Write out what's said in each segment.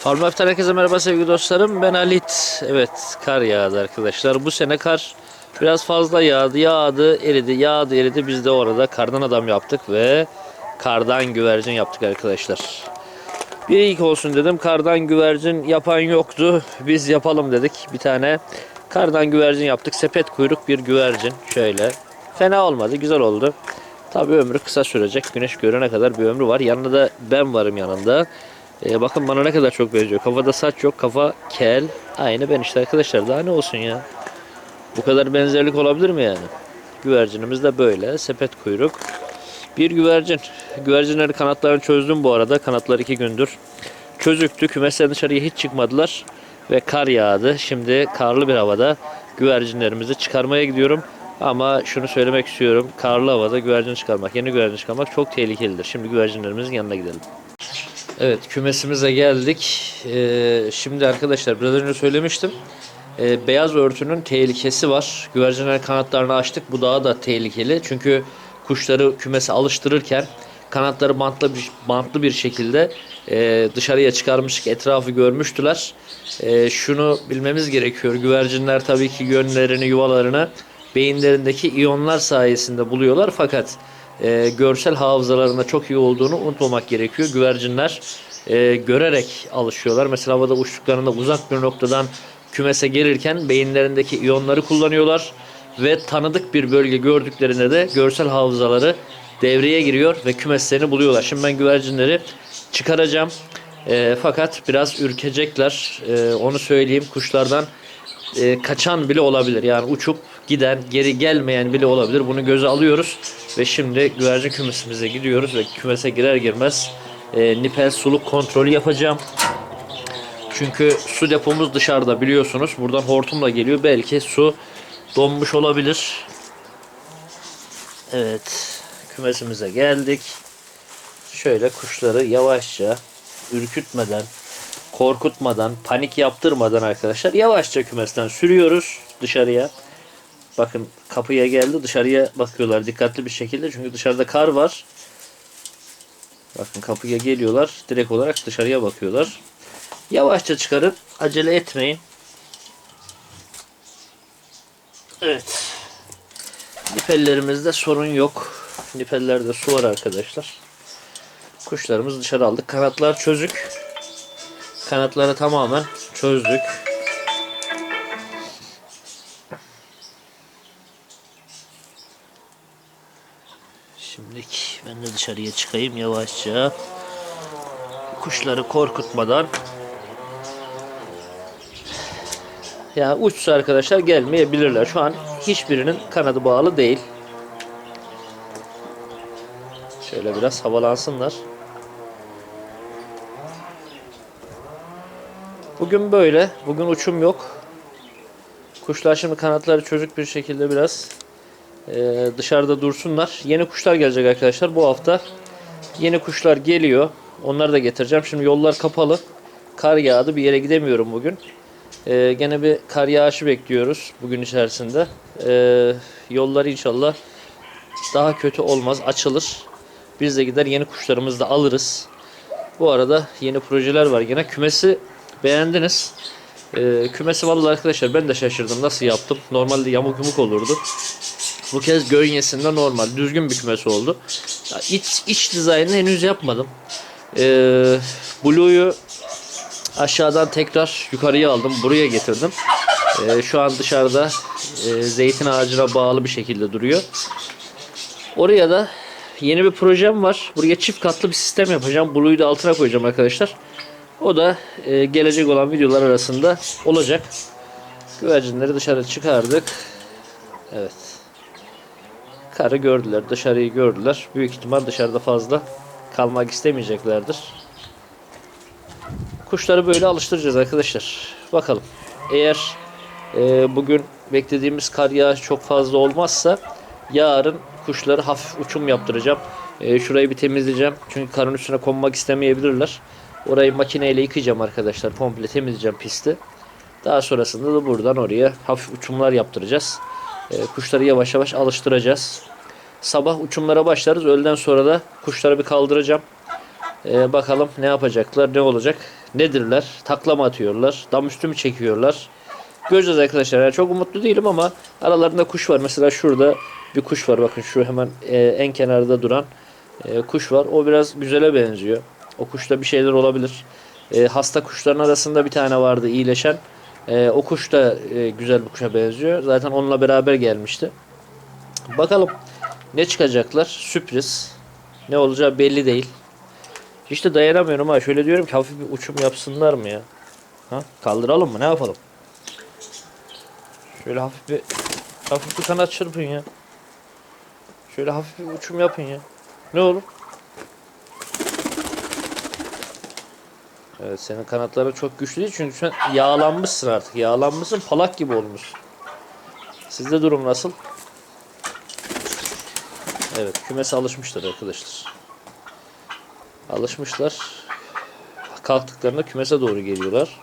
Farm Life'tan herkese merhaba sevgili dostlarım. Ben Halit. Evet kar yağdı arkadaşlar. Bu sene kar biraz fazla yağdı. Yağdı, eridi, yağdı, eridi. Biz de orada kardan adam yaptık ve kardan güvercin yaptık arkadaşlar. Bir ilk olsun dedim. Kardan güvercin yapan yoktu. Biz yapalım dedik. Bir tane kardan güvercin yaptık. Sepet kuyruk bir güvercin. Şöyle. Fena olmadı. Güzel oldu. Tabii ömrü kısa sürecek. Güneş görene kadar bir ömrü var. Yanında da ben varım yanında. Ee, bakın bana ne kadar çok benziyor. Kafada saç yok. Kafa kel. Aynı ben işte arkadaşlar. Daha ne olsun ya. Bu kadar benzerlik olabilir mi yani? Güvercinimiz de böyle. Sepet kuyruk. Bir güvercin. Güvercinleri kanatlarını çözdüm bu arada. Kanatları iki gündür. Çözüktü. Kümesten dışarıya hiç çıkmadılar. Ve kar yağdı. Şimdi karlı bir havada güvercinlerimizi çıkarmaya gidiyorum. Ama şunu söylemek istiyorum. Karlı havada güvercin çıkarmak, yeni güvercin çıkarmak çok tehlikelidir. Şimdi güvercinlerimizin yanına gidelim. Evet kümesimize geldik. Ee, şimdi arkadaşlar biraz önce söylemiştim. Ee, beyaz örtünün tehlikesi var. Güvercinler kanatlarını açtık. Bu daha da tehlikeli. Çünkü kuşları kümese alıştırırken kanatları bantlı bir, bantlı bir şekilde e, dışarıya çıkarmıştık. Etrafı görmüştüler. E, şunu bilmemiz gerekiyor. Güvercinler tabii ki yönlerini, yuvalarını beyinlerindeki iyonlar sayesinde buluyorlar. Fakat e, görsel hafızalarında çok iyi olduğunu unutmamak gerekiyor. Güvercinler e, görerek alışıyorlar. Mesela havada uçtuklarında uzak bir noktadan kümese gelirken beyinlerindeki iyonları kullanıyorlar ve tanıdık bir bölge gördüklerinde de görsel hafızaları devreye giriyor ve kümeslerini buluyorlar. Şimdi ben güvercinleri çıkaracağım. E, fakat biraz ürkecekler. E, onu söyleyeyim. Kuşlardan e, kaçan bile olabilir. Yani uçup giden, geri gelmeyen bile olabilir. Bunu göze alıyoruz ve şimdi güvercin kümesimize gidiyoruz ve kümese girer girmez e, nipel suluk kontrolü yapacağım. Çünkü su depomuz dışarıda biliyorsunuz. Buradan hortumla geliyor. Belki su donmuş olabilir. Evet. Kümesimize geldik. Şöyle kuşları yavaşça ürkütmeden, korkutmadan, panik yaptırmadan arkadaşlar yavaşça kümesten sürüyoruz dışarıya. Bakın kapıya geldi dışarıya bakıyorlar dikkatli bir şekilde çünkü dışarıda kar var. Bakın kapıya geliyorlar direkt olarak dışarıya bakıyorlar. Yavaşça çıkarıp acele etmeyin. Evet. Nipellerimizde sorun yok. Nipellerde su var arkadaşlar. Kuşlarımızı dışarı aldık. Kanatlar çözük. Kanatları tamamen çözdük. Dışarıya çıkayım yavaşça. Kuşları korkutmadan. Ya uçsa arkadaşlar gelmeyebilirler. Şu an hiçbirinin kanadı bağlı değil. Şöyle biraz havalansınlar. Bugün böyle. Bugün uçum yok. Kuşlar şimdi kanatları çocuk bir şekilde biraz e, dışarıda dursunlar. Yeni kuşlar gelecek arkadaşlar. Bu hafta yeni kuşlar geliyor. Onları da getireceğim. Şimdi yollar kapalı. Kar yağdı. Bir yere gidemiyorum bugün. E, gene bir kar yağışı bekliyoruz bugün içerisinde. E, yollar inşallah daha kötü olmaz. Açılır. Biz de gider yeni kuşlarımızı da alırız. Bu arada yeni projeler var. Gene kümesi beğendiniz. Ee, kümesi vallahi arkadaşlar ben de şaşırdım. Nasıl yaptım? Normalde yamuk yumuk olurdu. Bu kez gönyesinde normal. Düzgün bir kümesi oldu. Ya iç, iç dizaynını henüz yapmadım. Ee, Blue'yu aşağıdan tekrar yukarıya aldım. Buraya getirdim. Ee, şu an dışarıda e, zeytin ağacına bağlı bir şekilde duruyor. Oraya da yeni bir projem var. Buraya çift katlı bir sistem yapacağım. Blue'yu da altına koyacağım arkadaşlar. O da e, gelecek olan videolar arasında olacak. Güvercinleri dışarı çıkardık. Evet. Karı gördüler, dışarıyı gördüler. Büyük ihtimal dışarıda fazla kalmak istemeyeceklerdir. Kuşları böyle alıştıracağız arkadaşlar. Bakalım. Eğer e, bugün beklediğimiz kar yağışı çok fazla olmazsa yarın kuşları hafif uçum yaptıracağım. E, şurayı bir temizleyeceğim. Çünkü karın üstüne konmak istemeyebilirler. Orayı makineyle yıkayacağım arkadaşlar. Komple temizleyeceğim pisti. Daha sonrasında da buradan oraya hafif uçumlar yaptıracağız. E, kuşları yavaş yavaş alıştıracağız. Sabah uçumlara başlarız. Öğleden sonra da kuşları bir kaldıracağım. Ee, bakalım ne yapacaklar, ne olacak, nedirler, taklama atıyorlar, dam üstü mü çekiyorlar. Göreceğiz arkadaşlar. Yani çok umutlu değilim ama aralarında kuş var. Mesela şurada bir kuş var. Bakın şu hemen e, en kenarda duran e, kuş var. O biraz güzele benziyor. O kuşta bir şeyler olabilir. E, hasta kuşların arasında bir tane vardı iyileşen. E, o kuş da e, güzel bir kuşa benziyor. Zaten onunla beraber gelmişti. Bakalım ne çıkacaklar? Sürpriz. Ne olacağı belli değil. İşte dayanamıyorum ha. Şöyle diyorum ki hafif bir uçum yapsınlar mı ya? Ha? Kaldıralım mı? Ne yapalım? Şöyle hafif bir hafif bir kanat çırpın ya. Şöyle hafif bir uçum yapın ya. Ne olur? Evet senin kanatların çok güçlü değil çünkü sen yağlanmışsın artık. Yağlanmışsın palak gibi olmuş. Sizde durum nasıl? Evet kümese alışmışlar arkadaşlar. Alışmışlar. Kalktıklarında kümese doğru geliyorlar.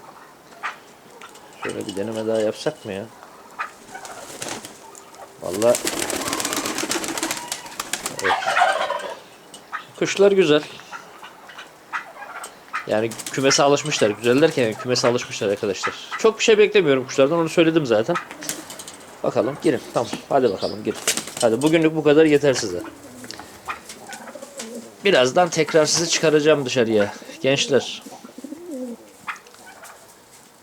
Şöyle bir deneme daha yapsak mı ya? Vallahi evet. Kuşlar güzel. Yani kümese alışmışlar. Güzel derken yani kümese alışmışlar arkadaşlar. Çok bir şey beklemiyorum kuşlardan. Onu söyledim zaten. Bakalım girin. Tamam. Hadi bakalım girin. Hadi bugünlük bu kadar yeter size. Birazdan tekrar sizi çıkaracağım dışarıya. Gençler.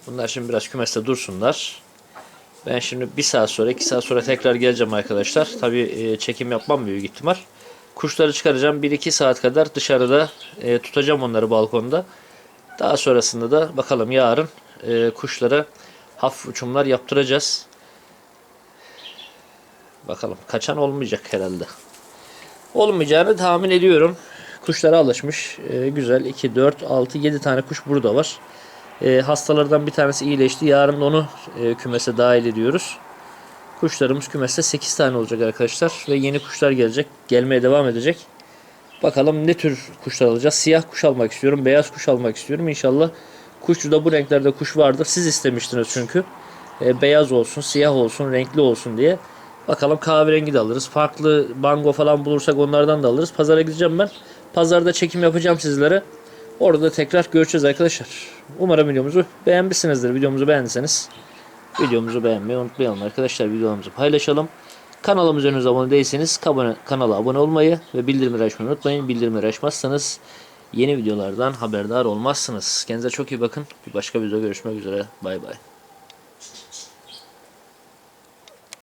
Bunlar şimdi biraz kümeste dursunlar. Ben şimdi bir saat sonra, iki saat sonra tekrar geleceğim arkadaşlar. Tabii çekim yapmam büyük ihtimal. Kuşları çıkaracağım. 1-2 saat kadar dışarıda e, tutacağım onları balkonda. Daha sonrasında da bakalım yarın e, kuşlara hafif uçumlar yaptıracağız. Bakalım kaçan olmayacak herhalde. Olmayacağını tahmin ediyorum. Kuşlara alışmış. E, güzel. 2, 4, 6, 7 tane kuş burada var. E, hastalardan bir tanesi iyileşti. Yarın onu e, kümese dahil ediyoruz. Kuşlarımız kümeste 8 tane olacak arkadaşlar. Ve yeni kuşlar gelecek. Gelmeye devam edecek. Bakalım ne tür kuşlar alacağız. Siyah kuş almak istiyorum. Beyaz kuş almak istiyorum. İnşallah kuşçuda bu renklerde kuş vardır. Siz istemiştiniz çünkü. E, beyaz olsun, siyah olsun, renkli olsun diye. Bakalım kahverengi de alırız. Farklı bango falan bulursak onlardan da alırız. Pazara gideceğim ben. Pazarda çekim yapacağım sizlere. Orada tekrar görüşeceğiz arkadaşlar. Umarım videomuzu beğenmişsinizdir. Videomuzu beğendiyseniz videomuzu beğenmeyi unutmayalım arkadaşlar. Videomuzu paylaşalım. Kanalımıza henüz abone değilseniz kanala abone olmayı ve bildirimleri açmayı unutmayın. Bildirimleri açmazsanız yeni videolardan haberdar olmazsınız. Kendinize çok iyi bakın. Bir başka videoda görüşmek üzere. Bay bay.